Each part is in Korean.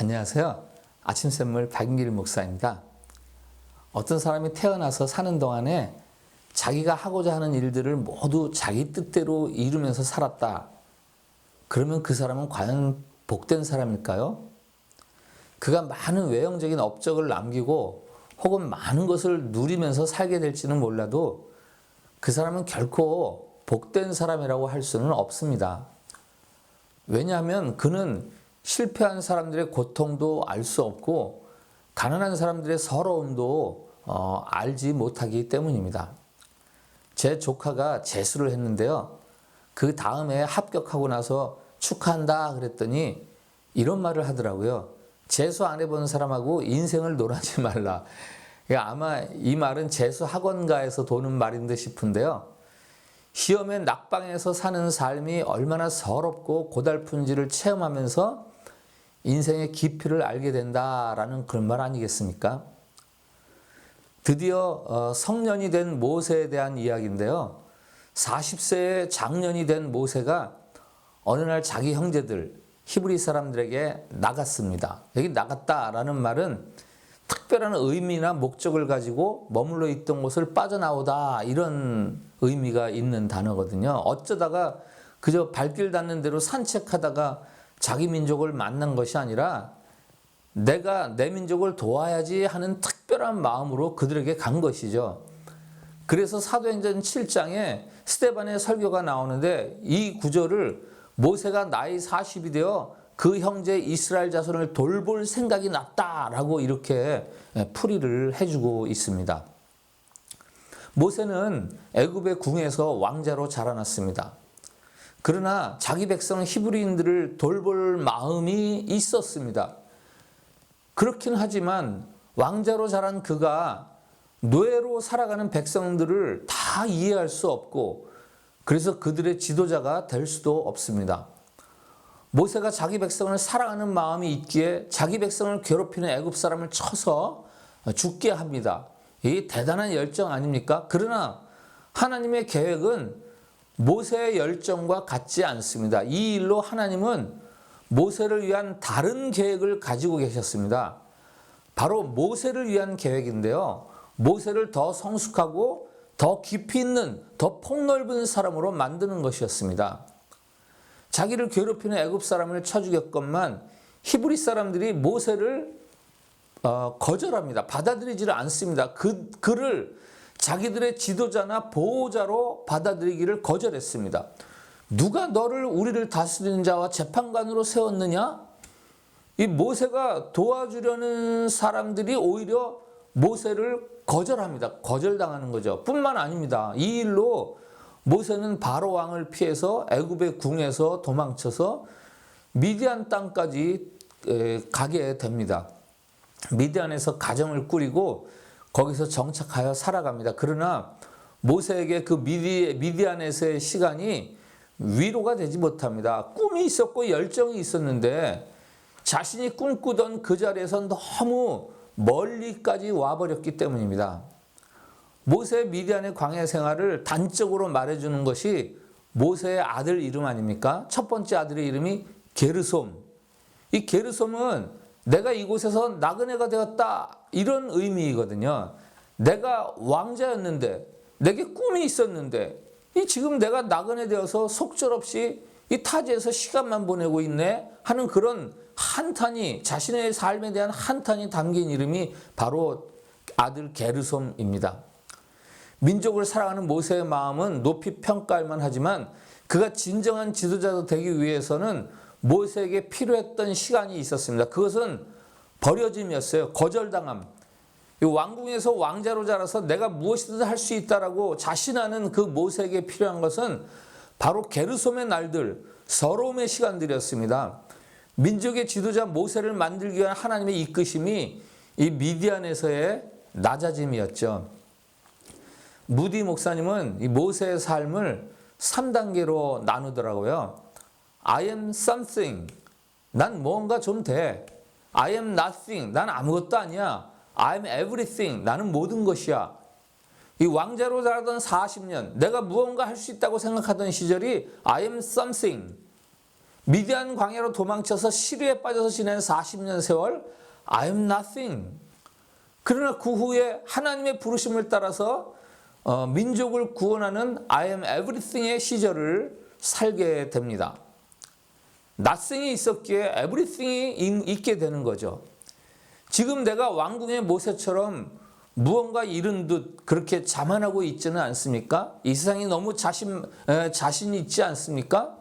안녕하세요. 아침 샘물 박인길 목사입니다. 어떤 사람이 태어나서 사는 동안에 자기가 하고자 하는 일들을 모두 자기 뜻대로 이루면서 살았다. 그러면 그 사람은 과연 복된 사람일까요? 그가 많은 외형적인 업적을 남기고 혹은 많은 것을 누리면서 살게 될지는 몰라도 그 사람은 결코 복된 사람이라고 할 수는 없습니다. 왜냐하면 그는 실패한 사람들의 고통도 알 수 없고 가난한 사람들의 서러움도 어, 알지 못하기 때문입니다. 제 조카가 재수를 했는데요. 그 다음에 합격하고 나서 축하한다 그랬더니 이런 말을 하더라고요. 재수 안 해본 사람하고 인생을 놀아지 말라. 아마 이 말은 재수 학원가에서 도는 말인 듯 싶은데요. 시험에 낙방에서 사는 삶이 얼마나 서럽고 고달픈지를 체험하면서 인생의 깊이를 알게 된다라는 그런 말 아니겠습니까? 드디어 어, 성년이 된 모세에 대한 이야기인데요. 40세의 장년이 된 모세가 어느 날 자기 형제들 히브리 사람들에게 나갔습니다. 여기 나갔다라는 말은 특별한 의미나 목적을 가지고 머물러 있던 곳을 빠져나오다 이런 의미가 있는 단어거든요. 어쩌다가 그저 발길 닿는 대로 산책하다가 자기 민족을 만난 것이 아니라 내가 내 민족을 도와야지 하는 특별한 마음으로 그들에게 간 것이죠. 그래서 사도행전 7장에 스테반의 설교가 나오는데 이 구절을 모세가 나이 40이 되어 그 형제 이스라엘 자손을 돌볼 생각이 났다라고 이렇게 풀이를 해주고 있습니다. 모세는 애굽의 궁에서 왕자로 자라났습니다. 그러나 자기 백성 히브리인들을 돌볼 마음이 있었습니다. 그렇긴 하지만 왕자로 자란 그가 노예로 살아가는 백성들을 다 이해할 수 없고 그래서 그들의 지도자가 될 수도 없습니다. 모세가 자기 백성을 사랑하는 마음이 있기에 자기 백성을 괴롭히는 애굽 사람을 쳐서 죽게 합니다. 이 대단한 열정 아닙니까? 그러나 하나님의 계획은 모세의 열정과 같지 않습니다. 이 일로 하나님은 모세를 위한 다른 계획을 가지고 계셨습니다. 바로 모세를 위한 계획인데요. 모세를 더 성숙하고 더 깊이 있는 더 폭넓은 사람으로 만드는 것이었습니다. 자기를 괴롭히는 애굽 사람을 쳐 죽였건만 히브리 사람들이 모세를 어, 거절합니다. 받아들이지를 않습니다. 그 그를 자기들의 지도자나 보호자로 받아들이기를 거절했습니다. 누가 너를 우리를 다스리는 자와 재판관으로 세웠느냐? 이 모세가 도와주려는 사람들이 오히려 모세를 거절합니다. 거절당하는 거죠. 뿐만 아닙니다. 이 일로 모세는 바로 왕을 피해서 애굽의 궁에서 도망쳐서 미디안 땅까지 가게 됩니다. 미디안에서 가정을 꾸리고 거기서 정착하여 살아갑니다. 그러나 모세에게 그 미디, 미디안에서의 시간이 위로가 되지 못합니다. 꿈이 있었고 열정이 있었는데 자신이 꿈꾸던 그 자리에서 너무 멀리까지 와버렸기 때문입니다. 모세 미디안의 광야 생활을 단적으로 말해주는 것이 모세의 아들 이름 아닙니까? 첫 번째 아들의 이름이 게르솜. 이 게르솜은 내가 이곳에서 나그네가 되었다 이런 의미이거든요. 내가 왕자였는데 내게 꿈이 있었는데 이 지금 내가 나그네 되어서 속절없이 이 타지에서 시간만 보내고 있네 하는 그런 한탄이 자신의 삶에 대한 한탄이 담긴 이름이 바로 아들 게르솜입니다. 민족을 사랑하는 모세의 마음은 높이 평가할 하지만 그가 진정한 지도자가 되기 위해서는 모세에게 필요했던 시간이 있었습니다. 그것은 버려짐이었어요. 거절당함. 왕궁에서 왕자로 자라서 내가 무엇이든 할 수 있다라고 자신하는 그 모세에게 필요한 것은 바로 게르솜의 날들, 서러움의 시간들이었습니다. 민족의 지도자 모세를 만들기 위한 하나님의 이끄심이 이 미디안에서의 낮아짐이었죠. 무디 목사님은 이 모세의 삶을 3단계로 나누더라고요. I am something. 난 뭔가 좀 돼. I am nothing. 난 아무것도 아니야. I am everything. 나는 모든 것이야. 이 왕자로 자라던 40년, 내가 무언가 할 수 있다고 생각하던 시절이 I am something. 미디안 광야로 도망쳐서 시리에 빠져서 지낸 40년 세월 I am nothing. 그러나 그 후에 하나님의 부르심을 따라서 어, 민족을 구원하는 I am everything의 시절을 살게 됩니다. Nothing이 있었기에 everything이 인- 있게 되는 거죠. 지금 내가 왕궁의 모세처럼 무언가 잃은 듯 그렇게 자만하고 있지는 않습니까? 이 세상이 너무 자신 에, 자신 있지 않습니까?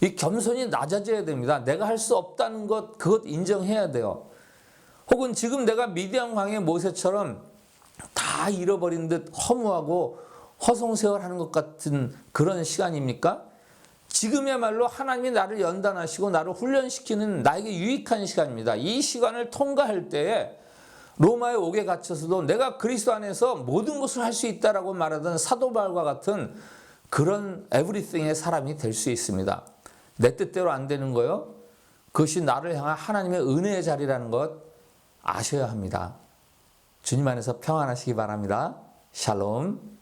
이 겸손이 낮아져야 됩니다. 내가 할 수 없다는 것 그것 인정해야 돼요. 혹은 지금 내가 미디안 광의 모세처럼 다 잃어버린 듯 허무하고 허송세월하는 것 같은 그런 시간입니까? 지금이야말로 하나님이 나를 연단하시고 나를 훈련시키는 나에게 유익한 시간입니다. 이 시간을 통과할 때에 로마의 옥에 갇혀서도 내가 그리스도 안에서 모든 것을 할 수 있다라고 말하던 사도 바울과 같은 그런 에브리띵의 사람이 될 수 있습니다. 내 뜻대로 안 되는 거요. 그것이 나를 향한 하나님의 은혜의 자리라는 것 아셔야 합니다. 주님 안에서 평안하시기 바랍니다. 샬롬.